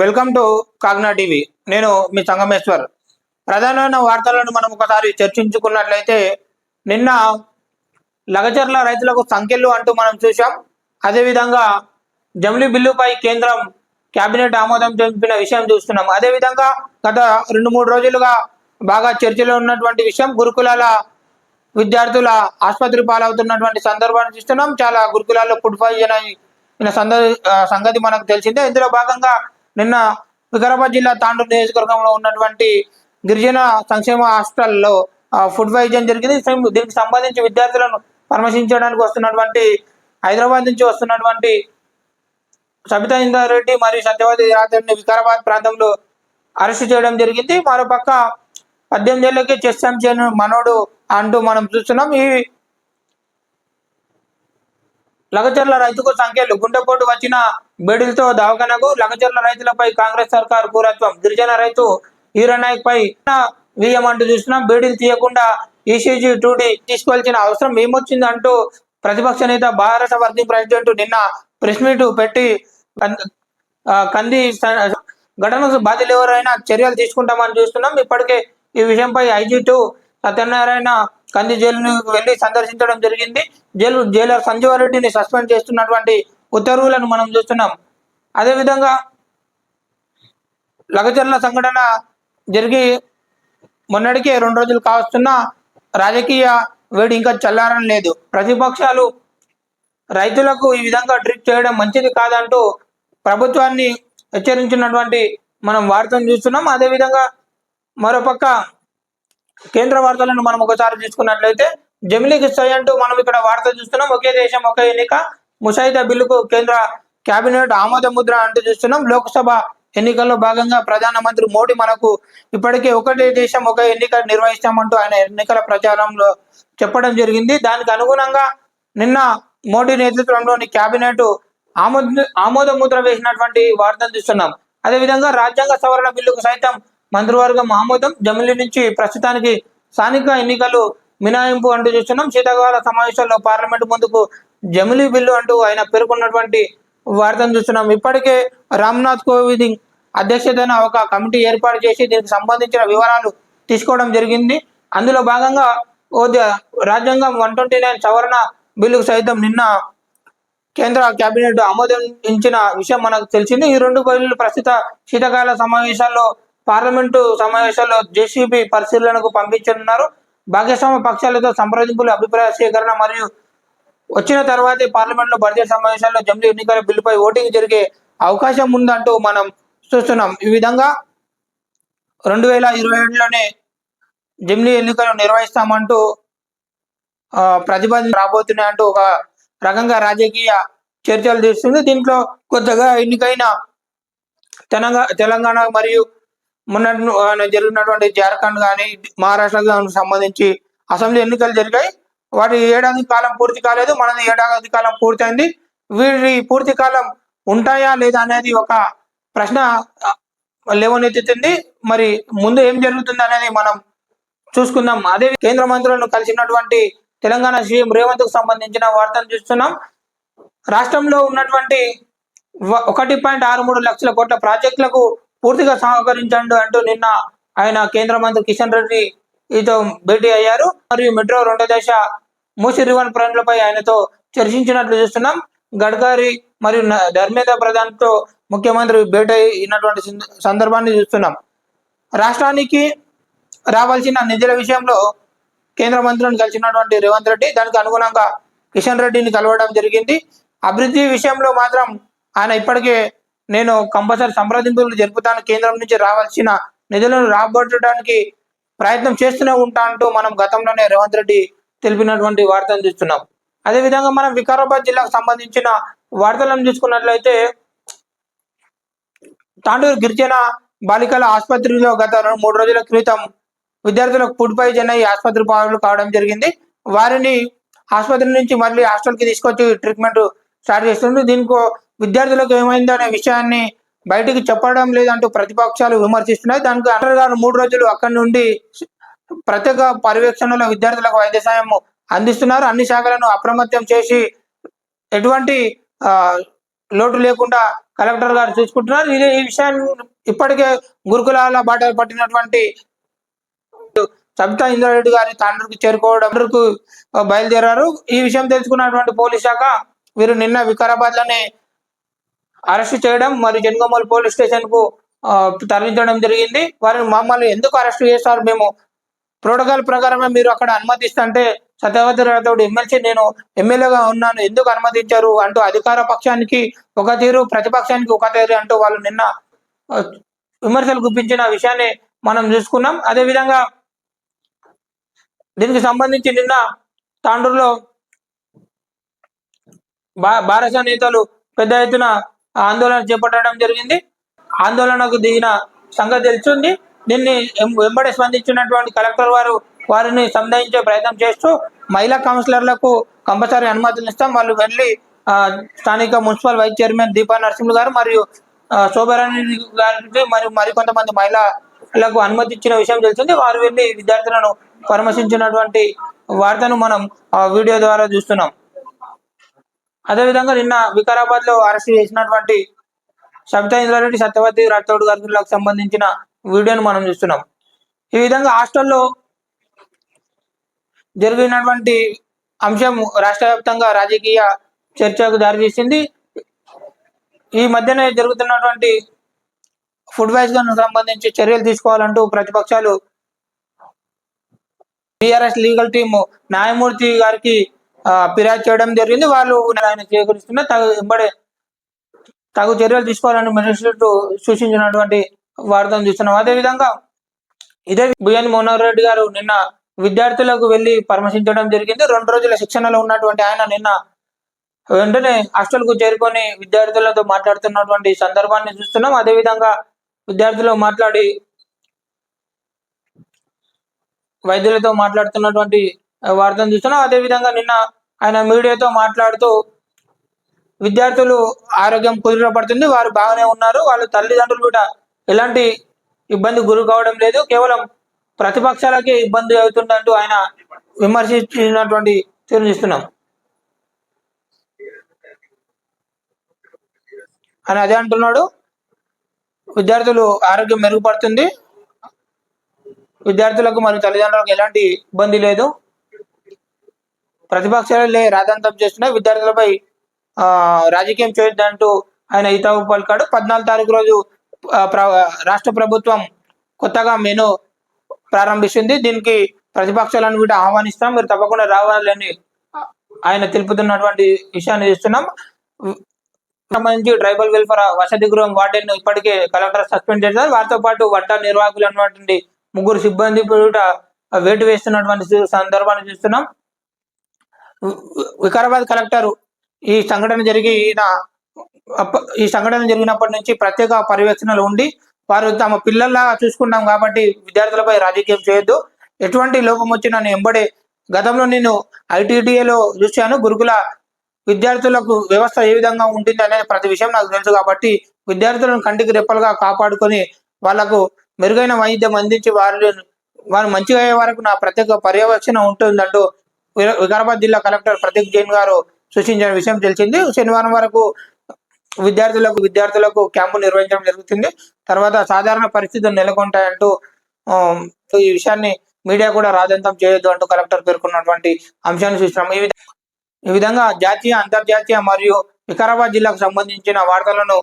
Welcome to Kagna TV నేను మీ సంగమేశ్వర్. ప్రధానమైన వార్తలను మనం ఒకసారి చర్చించుకున్నట్లయితే నిన్న లగచర్ల రైతులకు సంఖ్యలు అంటూ మనం చూసాం అదేవిధంగా జమిలీ బిల్లుపై కేంద్రం కేబినెట్ ఆమోదం తెలిపిన విషయం చూస్తున్నాం. అదేవిధంగా గత రెండు మూడు రోజులుగా బాగా చర్చలో ఉన్నటువంటి విషయం గురుకులాల విద్యార్థుల ఆసుపత్రి పాలవుతున్నటువంటి సందర్భాన్ని చూస్తున్నాం. చాలా గురుకులాల్లో ఫుడ్ పాయిజన్ అయిన సంగతి మనకు తెలిసిందే. ఇందులో భాగంగా నిన్న వికారాబాద్ జిల్లా తాండూరు నియోజకవర్గంలో ఉన్నటువంటి గిరిజన సంక్షేమ హాస్టల్లో ఫుడ్ పాయిజన్ జరిగింది. దీనికి సంబంధించి విద్యార్థులను పరామర్శించడానికి వస్తున్నటువంటి హైదరాబాద్ నుంచి వస్తున్నటువంటి సబితా ఇందారెడ్డి మరియు సత్యవతి రాత్రిని వికారాబాద్ ప్రాంతంలో అరెస్ట్ చేయడం జరిగింది. మరోపక్క పద్దెనిమిది ఏళ్ళకి చెస్ ఛాంపియన్ మనోడు అంటూ మనం చూస్తున్నాం. ఈ లగచర్ల రైతుకు సంఖ్యలు. గుండెపోటు వచ్చిన బేడులతో దవాఖానకు లగచర్ల రైతులపై కాంగ్రెస్ సర్కార్ పూరత్వం. గిరిజన రైతు ఈరనాయక్ పై వీయమంటూ అంటూ చూస్తున్నాం. బేడీలు తీయకుండా ఈసీజీ టూడీ తీసుకోవాల్సిన అవసరం ఏమొచ్చింది అంటూ ప్రతిపక్ష నేత భారత వర్కింగ్ ప్రెసిడెంట్ నిన్న ప్రెస్ మీట్ పెట్టి కంది ఘటనకు బాధ్యులు ఎవరైనా చర్యలు తీసుకుంటామని చూస్తున్నాం. ఇప్పటికే ఈ విషయంపై ఐజీ టూ సత్యనారాయణ కంది జైలును వెళ్ళి సందర్శించడం జరిగింది. జైలు జైలర్ సంజీవారెడ్డిని సస్పెండ్ చేస్తున్నటువంటి ఉత్తర్వులను మనం చూస్తున్నాం. అదేవిధంగా లగచర్ల సంఘటన జరిగి మొన్నటికే రెండు రోజులు కావస్తున్న రాజకీయ వేడి ఇంకా చల్లారడం లేదు. ప్రతిపక్షాలు రైతులకు ఈ విధంగా ట్రీట్ చేయడం మంచిది కాదంటూ ప్రభుత్వాన్ని హెచ్చరించినటువంటి మనం వార్తను చూస్తున్నాం. అదేవిధంగా మరోపక్క కేంద్ర వార్తలను మనం ఒకసారి చూసుకున్నట్లయితే జమిలీకి సై అంటూ మనం ఇక్కడ వార్త చూస్తున్నాం. ఒకే దేశం ఒకే ఎన్నిక. ముసాయిదా బిల్లుకు కేంద్ర కేబినెట్ ఆమోద ముద్ర అంటూ చూస్తున్నాం. లోక్సభ ఎన్నికల్లో భాగంగా ప్రధానమంత్రి మోడీ మనకు ఇప్పటికే ఒకటే దేశం ఒక ఎన్నిక నిర్వహిస్తామంటూ ఆయన ఎన్నికల ప్రచారంలో చెప్పడం జరిగింది. దానికి అనుగుణంగా నిన్న మోడీ నేతృత్వంలోని కేబినెట్ ఆమోద ఆమోద ముద్ర వేసినటువంటి వార్తను చూస్తున్నాం. అదేవిధంగా రాజ్యాంగ సవరణ బిల్లుకు సైతం మంత్రివర్గం ఆమోదం. జమిలీ నుంచి ప్రస్తుతానికి స్థానిక ఎన్నికలు మినహాయింపు అంటూ చూస్తున్నాం. శీతాకాల సమావేశాల్లో పార్లమెంట్ ముందుకు జమిలీ బిల్లు అంటూ ఆయన పేర్కొన్నటువంటి వార్తను చూస్తున్నాం. ఇప్పటికే రామ్నాథ్ కోవింద్ అధ్యక్షతన ఒక కమిటీ ఏర్పాటు చేసి దీనికి సంబంధించిన వివరాలు తీసుకోవడం జరిగింది. అందులో భాగంగా రాజ్యాంగం వన్ ట్వంటీ నైన్ సవరణ బిల్లుకు సైతం నిన్న కేంద్ర కేబినెట్ ఆమోదించిన విషయం మనకు తెలిసింది. ఈ రెండు బిల్లులు ప్రస్తుత శీతకాల సమావేశాల్లో పార్లమెంటు సమావేశాల్లో జేసీబీ పరిశీలనకు పంపించనున్నారు. భాగస్వామ్య పక్షాలతో సంప్రదింపులు అభిప్రాయ సేకరణ మరియు వచ్చిన తర్వాతే పార్లమెంట్లో బడ్జెట్ సమావేశాల్లో జమిలీ ఎన్నికల బిల్లుపై ఓటింగ్ జరిగే అవకాశం ఉందంటూ మనం చూస్తున్నాం. ఈ విధంగా రెండు వేల ఇరవై ఏడులోనే జమిలీ ఎన్నికలు నిర్వహిస్తామంటూ ఆ, ప్రతిపాదన రాబోతున్నాయంటూ ఒక రకంగా రాజకీయ చర్చలు తీస్తుంది. దీంట్లో కొత్తగా ఎన్నికైన తెలంగాణ తెలంగాణ మరియు మొన్న జరిగినటువంటి జార్ఖండ్ కానీ మహారాష్ట్రకు సంబంధించి అసెంబ్లీ ఎన్నికలు జరిగాయి. వాటి ఏడాది కాలం పూర్తి కాలేదు మనది ఏడాది కాలం పూర్తయింది. వీరి పూర్తి కాలం ఉంటాయా లేదా అనేది ఒక ప్రశ్న ఆ, లేవనెత్తుతుంది మరి ముందు ఏం జరుగుతుంది అనేది మనం చూసుకుందాం. అదే కేంద్ర మంత్రులను కలిసినటువంటి తెలంగాణ సీఎం రేవంత్కు సంబంధించిన వార్తను చూస్తున్నాం. రాష్ట్రంలో ఉన్నటువంటి ఒకటి పాయింట్ ఆరు మూడు లక్షల కోట్ల ప్రాజెక్టులకు పూర్తిగా సహకరించండు అంటూ నిన్న ఆయన కేంద్ర మంత్రి కిషన్ రెడ్డి ఈతో భేటీ అయ్యారు. మరియు మెట్రో రెండో దశ మూసి రివన్ పనులపై ఆయనతో చర్చించినట్లు చూస్తున్నాం. గడ్కరీ మరియు న- ధర్మేంద్ర ప్రధాన్తో ముఖ్యమంత్రి భేటీ అయినటువంటి సందర్భాన్ని చూస్తున్నాం. రాష్ట్రానికి రావాల్సిన నిధుల విషయంలో కేంద్ర మంత్రులను కలిసినటువంటి రేవంత్ రెడ్డి దానికి అనుగుణంగా కిషన్ రెడ్డిని కలవడం జరిగింది. అభివృద్ధి విషయంలో మాత్రం ఆయన ఇప్పటికే నేను కంపల్సరీ సంప్రదింపులు జరుపుతాను. కేంద్రం నుంచి రావాల్సిన నిధులను రాబట్టడానికి ప్రయత్నం చేస్తూనే ఉంటా అంటూ మనం గతంలోనే రేవంత్ రెడ్డి తెలిపినటువంటి వార్తను చూస్తున్నాం. అదేవిధంగా మనం వికారాబాద్ జిల్లాకు సంబంధించిన వార్తలను చూసుకున్నట్లయితే తాండూరు గిరిజన బాలికల ఆసుపత్రిలో గత మూడు రోజుల క్రితం విద్యార్థులకు ఫుడ్ పాయిజన్ అయ్యి ఆసుపత్రి పాలు కావడం జరిగింది. వారిని ఆసుపత్రి నుంచి మళ్ళీ హాస్టల్కి తీసుకొచ్చి ట్రీట్మెంట్ స్టార్ట్ చేస్తుంది దీనికి విద్యార్థులకు ఏమైందో అనే విషయాన్ని బయటకు చెప్పడం లేదంటూ ప్రతిపక్షాలు విమర్శిస్తున్నాయి. దానికి అంటర్ గారు మూడు రోజులు అక్కడి నుండి ప్రత్యేక పర్యవేక్షణలో విద్యార్థులకు వైద్య సాయం అందిస్తున్నారు. అన్ని శాఖలను అప్రమత్తం చేసి ఎటువంటి లోటు లేకుండా కలెక్టర్ గారు చూసుకుంటున్నారు. ఇది ఈ విషయాన్ని ఇప్పటికే గురుకులాల బాట పట్టినటువంటి సబితా ఇంద్రారెడ్డి గారి తండ్రికి చేరుకోవడం బయలుదేరారు. ఈ విషయం తెలుసుకున్నటువంటి పోలీస్ శాఖ వీరు నిన్న వికారాబాద్లోనే అరెస్ట్ చేయడం మరియు జనగమల్ పోలీస్ స్టేషన్కు తరలించడం జరిగింది. వారిని మమ్మల్ని ఎందుకు అరెస్ట్ చేస్తారు మేము? ప్రోటోకాల్ ప్రకారమే మీరు అక్కడ అనుమతిస్తుంటే సత్యవతి రాథోడ్ ఎమ్మెల్సీ నేను ఎమ్మెల్యేగా ఉన్నాను. ఎందుకు అనుమతించారు అంటూ అధికార పక్షానికి ఒక తీరు ప్రతిపక్షానికి ఒక తీరు అంటూ వాళ్ళు నిన్న విమర్శలు గుప్పించిన విషయాన్ని మనం చూసుకున్నాం. అదే విధంగా దీనికి సంబంధించి నిన్న తాండూరులో భారత నేతలు పెద్ద ఎత్తున ఆందోళన చేపట్టడం జరిగింది. ఆందోళనకు దిగిన సంగతి తెలుస్తుంది. దీన్ని వెంబడి స్పందించినటువంటి కలెక్టర్ వారు వారిని సంధించే ప్రయత్నం చేస్తూ మహిళా కౌన్సిలర్లకు కంపల్సరీ అనుమతులు ఇస్తాం. వాళ్ళు వెళ్ళి ఆ, స్థానిక municipal vice chairman Deepa Narasimhulu garu మరియు ఆ, శోభారాణి గారికి మరియు మరికొంతమంది మహిళలకు అనుమతి ఇచ్చిన విషయం తెలిసింది వారు వెళ్ళి విద్యార్థులను పరామర్శించినటువంటి వార్తను మనం వీడియో ద్వారా చూస్తున్నాం. అదేవిధంగా నిన్న వికారాబాద్లో అరెస్ట్ చేసినటువంటి సబితా ఇంద్రారెడ్డి సత్యవతి రాథోడ్ గారికి సంబంధించిన వీడియోను మనం చూస్తున్నాం. ఈ విధంగా హాస్టల్లో జరిగినటువంటి అంశం రాష్ట్ర వ్యాప్తంగా రాజకీయ చర్చకు దారితీసింది ఈ మధ్యనే జరుగుతున్నటువంటి ఫుడ్ వైజ్ సంబంధించి చర్యలు తీసుకోవాలంటూ ప్రతిపక్షాలు బీఆర్ఎస్ లీగల్ టీము న్యాయమూర్తి గారికి ఫిర్యాదు చేయడం జరిగింది. వాళ్ళు ఆయన చేకూరుస్తున్న తగు వెంబడే తగు చర్యలు తీసుకోవాలని మెజిస్ట్రేట్ సూచించినటువంటి వార్తను చూస్తున్నాం. అదేవిధంగా ఇదే బిఎన్ మోహన్ రెడ్డి గారు నిన్న విద్యార్థులకు వెళ్ళి పరామర్శించడం జరిగింది. రెండు రోజుల శిక్షణలో ఉన్నటువంటి ఆయన నిన్న వెంటనే హాస్టల్కు చేరుకొని విద్యార్థులతో మాట్లాడుతున్నటువంటి సందర్భాన్ని చూస్తున్నాం. అదేవిధంగా విద్యార్థులు మాట్లాడి వైద్యులతో మాట్లాడుతున్నటువంటి వార్తను చూస్తున్నాం. అదేవిధంగా నిన్న ఆయన మీడియాతో మాట్లాడుతూ విద్యార్థులు ఆరోగ్యం కుదురపడుతుంది వారు బాగానే ఉన్నారు వాళ్ళ తల్లిదండ్రులు కూడా ఎలాంటి ఇబ్బంది గురి కావడం లేదు కేవలం ప్రతిపక్షాలకే ఇబ్బంది అవుతుందంటూ ఆయన విమర్శించినటువంటి తీరు చూస్తున్నాం. ఆయన అదే అంటున్నాడు విద్యార్థులు ఆరోగ్యం మెరుగుపడుతుంది విద్యార్థులకు మరియు తల్లిదండ్రులకు ఎలాంటి ఇబ్బంది లేదు ప్రతిపక్షాలే రాదంతం చేస్తున్నాయి విద్యార్థులపై ఆ రాజకీయం చేయొద్దంటూ ఆయన హితవు పలికాడు. పద్నాలుగు తారీఖు రోజు ప్ర- రాష్ట్ర ప్రభుత్వం కొత్తగా మెను ప్రారంభిస్తుంది. దీనికి ప్రతిపక్షాలను కూడా ఆహ్వానిస్తాం. మీరు తప్పకుండా రావాలని ఆయన తెలుపుతున్నటువంటి విషయాన్ని చూస్తున్నాం. సంబంధించి ట్రైబల్ వెల్ఫేర్ వసతి గృహం వార్డెన్ ఇప్పటికే కలెక్టర్ సస్పెండ్ చేశారు. వారితో పాటు వట్ట నిర్వాహకులు అన్నటువంటి ముగ్గురు సిబ్బంది కూడా వేటు వేస్తున్నటువంటి సందర్భాన్ని చూస్తున్నాం. వికారాబాద్ కలెక్టర్ ఈ సంఘటన జరిగి అప్ప- ఈ సంఘటన జరిగినప్పటి నుంచి ప్రత్యేక పర్యవేక్షణలు ఉండి వారు తమ పిల్లల్లా చూసుకున్నాం కాబట్టి విద్యార్థులపై రాజకీయం చేయొద్దు. ఎటువంటి లోపం వచ్చినా నేను ఎంబడే గతంలో నేను ఐటీటీఏలో చూశాను. గురుకుల విద్యార్థులకు వ్యవస్థ ఏ విధంగా ఉంటుంది అనే ప్రతి విషయం నాకు తెలుసు కాబట్టి విద్యార్థులను కంటికి రెప్పలుగా కాపాడుకొని వాళ్ళకు మెరుగైన వైద్యం అందించి వారు వారు మంచిగా అయ్యే వరకు నా ప్రత్యేక పర్యవేక్షణ ఉంటుందంటూ వికారాబాద్ జిల్లా కలెక్టర్ ప్రదీప్ జైన్ గారు సూచించిన విషయం తెలిసింది. శనివారం వరకు విద్యార్థులకు విద్యార్థులకు క్యాంపు నిర్వహించడం జరుగుతుంది. తర్వాత సాధారణ పరిస్థితులు నెలకొంటాయంటూ ఈ విషయాన్ని మీడియా కూడా రాజంతం చేయొద్దు అంటూ కలెక్టర్ పేర్కొన్నటువంటి అంశాన్ని చూసినాం ఈ ఈ విధంగా జాతీయ అంతర్జాతీయ మరియు వికారాబాద్ జిల్లాకు సంబంధించిన వార్తలను